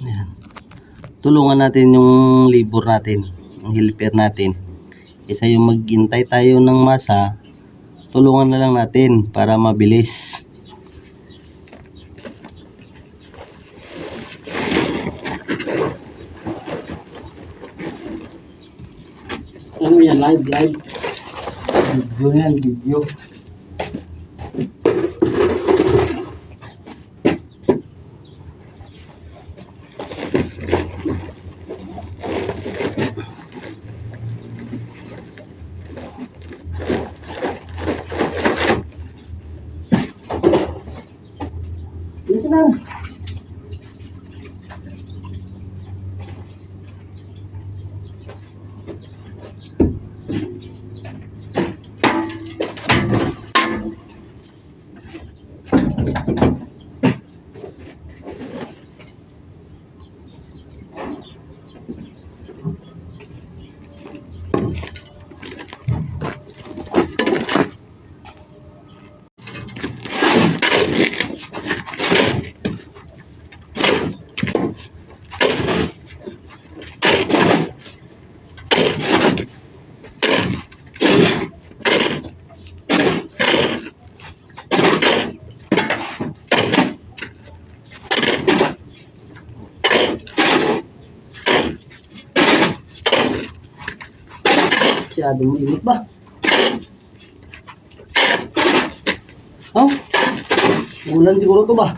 Ayan. Tulungan natin yung labor natin, yung helper natin. Isa yung maghintay tayo ng masa, tulungan na lang natin para mabilis. Ano yan? Live, live. Video yan, video. Dito na. Masyado mainit ba? Oh? Ulan siguro to ba?